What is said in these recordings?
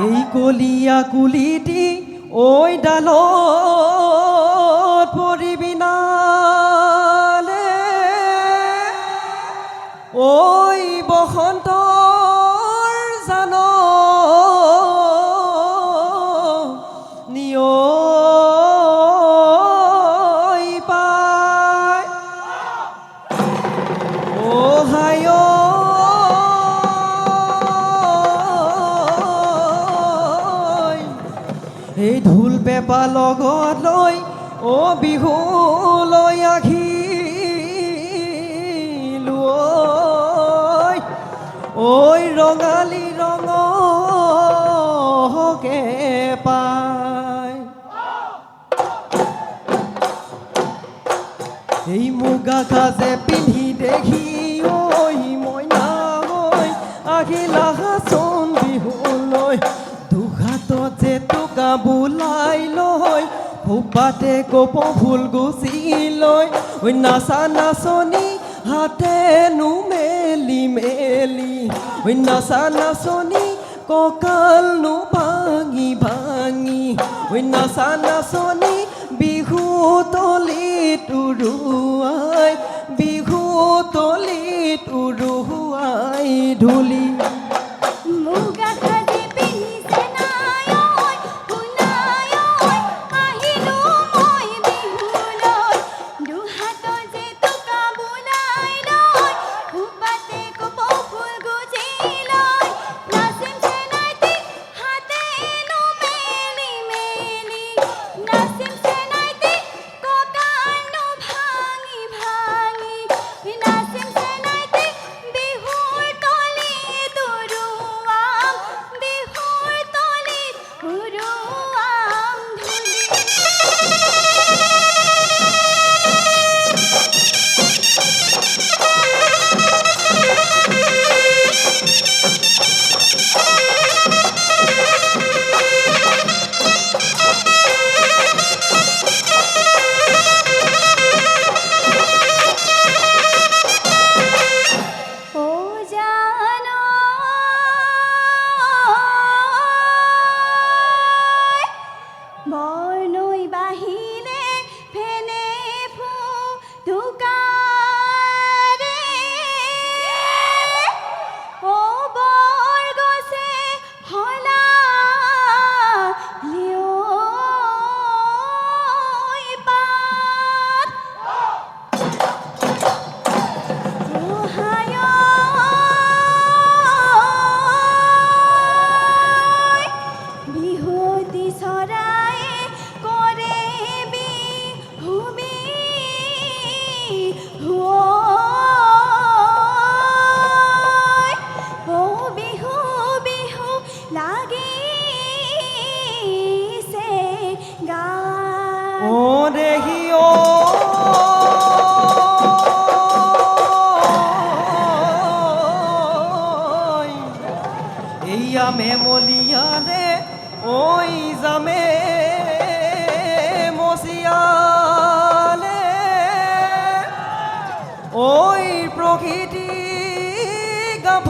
এই কলিয়া কুলিটি ওই ডাল পরিবি নালে ওই বসন্তৰ এই ঢোল পেপা লগত লৈ, অ বিহু লৈ আহিলো, ঐ। ৰঙালী ৰঙকে পায় এই মুগা সাজে পিন্ধি দেখি, ঐ মইনা ঐ আহিলা হাচন বিহুলৈ। দুহাতত যে টকা বোলাই লৈ খোপাতে কপ ফুল গুচি লৈ ঐ নাচা নাচনী হাতেনো মেলি মেলি। ঐ নাচা নাচনী কঁকালনো ভাঙি ভাঙি। ঐ নাচা নাচনী বিহু তলিত উৰুৱাই, বিহু তলিত উৰুৱাই ধূলি। মুগা ওই প্রকৃতি গাভ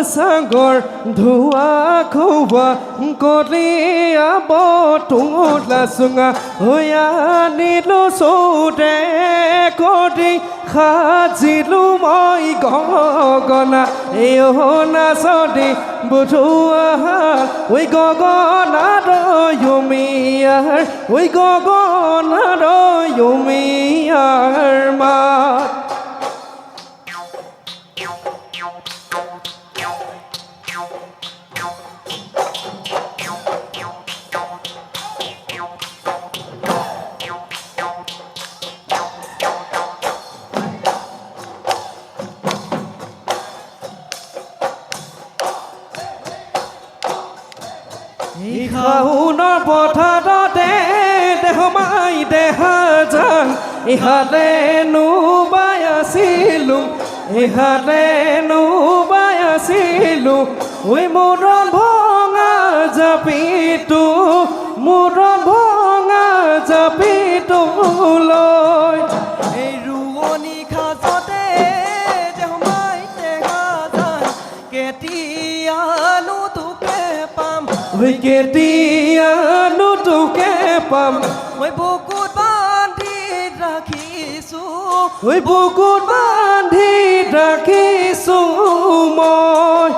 ধোৱা সাগৰ ধোৱা খোৱা কলিয়া বটোলা চুঙা হৈয়া নিলো চৌদে কৰি সাজিলো মই গগনা। এই নাচদি বুধুৱা ঐ গগনা ৰয়ুমিয়াৰ ঐ গগনা ৰয়ুমিয়াৰ মাত ধানৰ পথাৰতে দেহমাই দেহা যান ইহাতে নোবাই আছিলোঁ ইহাতে নোবাই আছিলোঁ ঐ মূৰত ভঙা জাপিটো মূৰত ভঙা জাপিটো লৈ এই পাম নতুকে পাম। মই বুকুত বান্ধি ৰাখিছোঁ মই বুকুত বান্ধি ৰাখিছোঁ মই।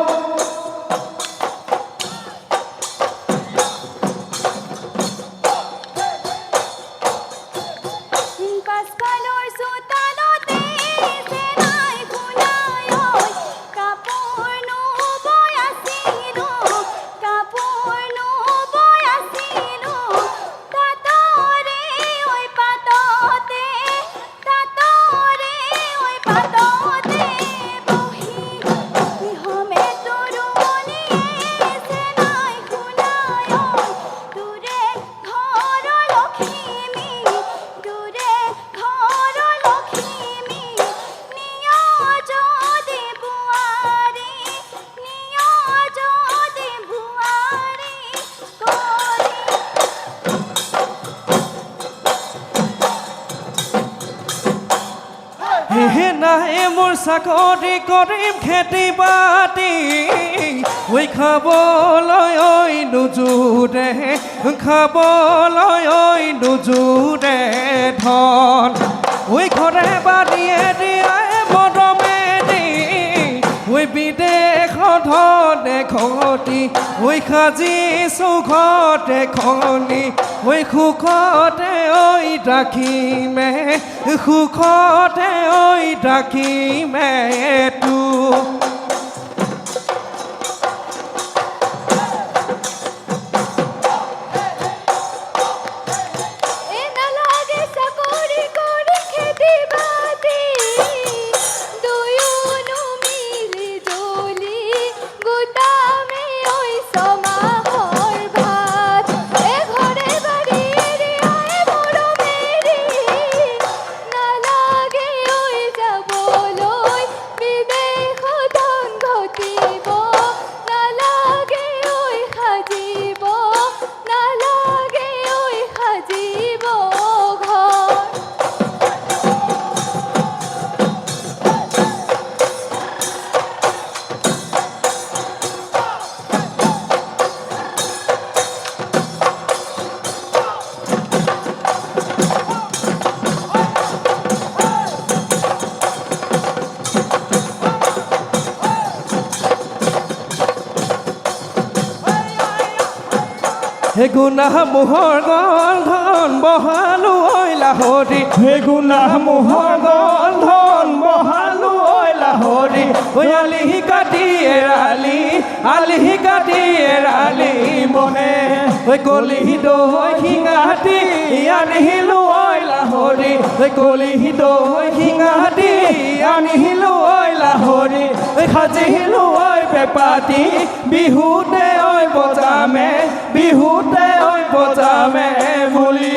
হে মোৰ চাকৰি কৰিম খেতি বাতি ঐ খাবলৈ ঐ নোজোৰে খাবলৈ ঐ নোজোৰে ধন। ঐ ঘৰে বাৰীয়ে দিয়াই মৰমে দি ঐ বিদেশ ধনে ঘটি, ওই খাজি ঘৰতে খনি ঐ সুখতে ডাকি মে সুখতে ওই ডাকি মে এ হে গুনাহ মোহৰ গল ধন বহালো ঐ লাহৰি হে গুনাহ মোহৰ গল ধন বহালো ঐ লাহৰি ঐ আলিহি কাটি এৰালি আলিহি কাটি এৰালি মনে। ঐ কলিহি দৈ শিঙাহাটি আনিহিলো ঐ লাহৰি ঐ কলিহি দৈ শিঙাহাটি আনিহিলো ঐ লাহৰি ঐ সাজিহিলো ঐ বেপাতি বিহুতে বজামে বিহুতে ঐ পচামে বুলি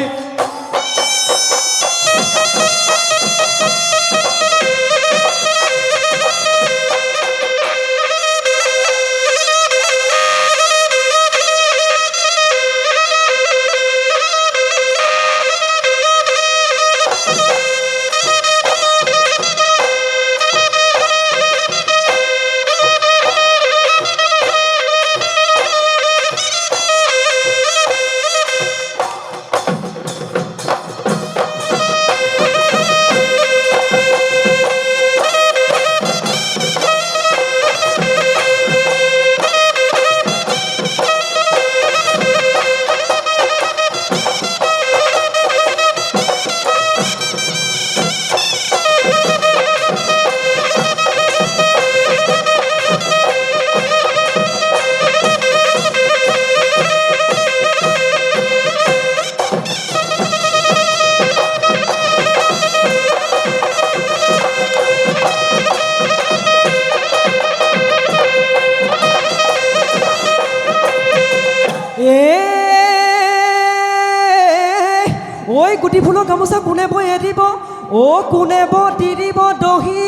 অ কোনে বটি দিব দহি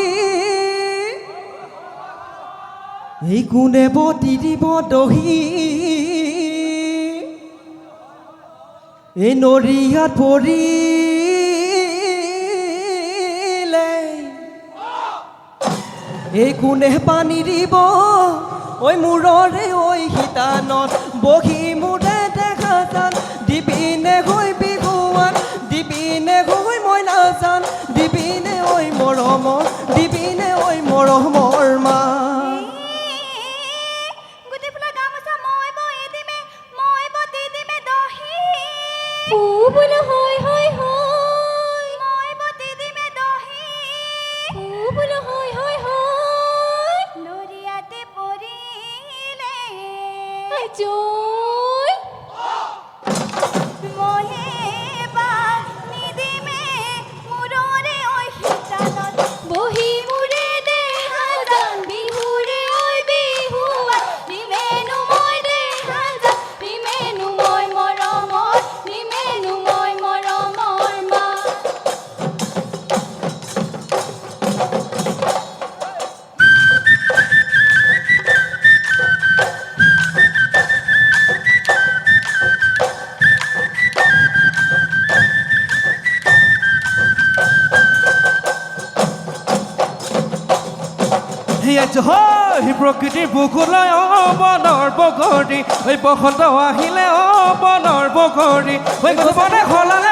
এই কোনে বটি দিব দহি এই নৰিয়াত পৰিলে এই কোনে পানী দিব? ঐ মূৰৰে ঐ শিতানত বহি মূৰে মৰমৰ দিবিনে ঐ মৰমৰ মা। গুটি ফুলৰ গামোচা প্ৰকৃতিৰ বুকুলৈ অ বনৰ বগৰী ঐ বসন্ত আহিলে অ বনৰ বগৰী ঐ গোপনে সলালে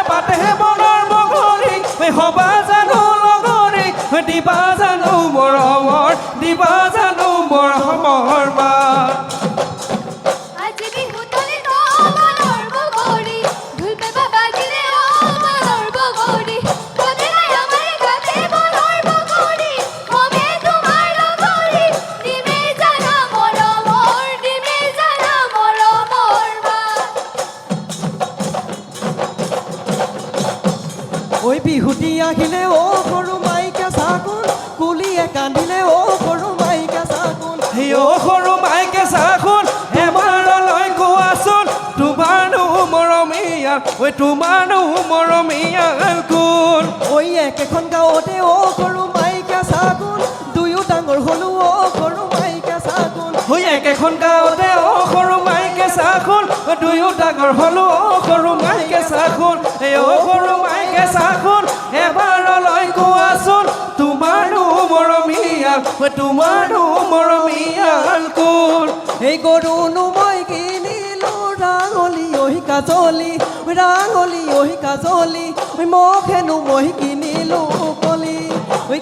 ঐ বিহুতি আহিলে অ সৰু মাইকে চাকোন কুলিয়ে কান্দিলে অ সৰু মাইকে চাকোন সেই অ সৰু মাইকে চাকোন এবাৰলৈ কোৱাচোন। তোমাৰনো মৰমীয়া ঐ তোমাৰনো মৰমীয়া কোন ঐ একেখন গাঁৱতে অ সৰু মাইকে চাকোন দুয়ো ডাঙৰ হলো অ সৰু মাইকে চাকোন ঐ একেখন গাঁৱতে অ সৰু মাইকে চাকোন দুয়ো ডাঙৰ হলো সৰু মাইকে চাকোন এই অ সৰু মাইকে চাকোন এবাৰলৈ কোৱাচোন তোমাৰো মৰমীয়াল তোমাৰো মৰমীয়াল কোন? এই গৰুনো মই কিনিলো ৰাঙলি ঐ কাজলি ৰাঙলি ঐ কাজলি ঐ মখেনো মই কিনিলো কলি।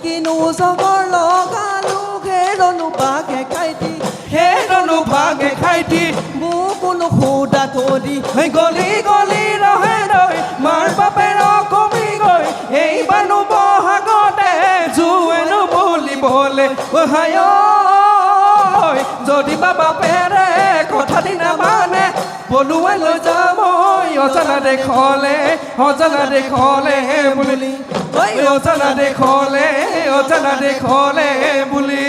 কিনো জগৰ লগালো ঘেৰনো বাঘে খাইটি ঘেৰনো বাঘে খাইটি। বুকুনো কোনো সোধা গলি গলি ৰহে ৰৈ মাৰ বাপেৰ কমি গৈ। এই বানু বহাগতে জোৱেনো হায় যদি বা বাপেৰে কথা দিনা মানে বলুৱাই লৈ যা মই অজানা দেখলে অজানা দেখলে বুলি। অজানা দেখলে অজানা দেখলে বুলি।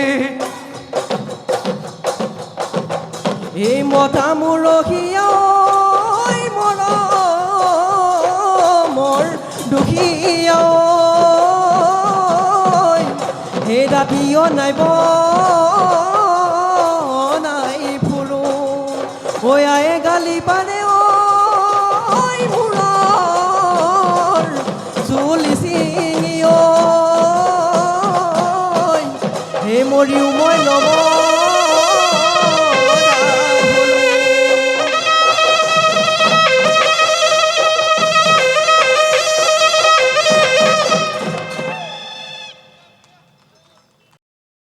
এই মতা মূৰহীয়া ঐ মৰমৰ দুখীয়া হে ৰাতিও নাইব নাই ফুৰো ঐ গালি পাৰে ঐ চুলি চিঙি ঐ হে মৰিও মই নম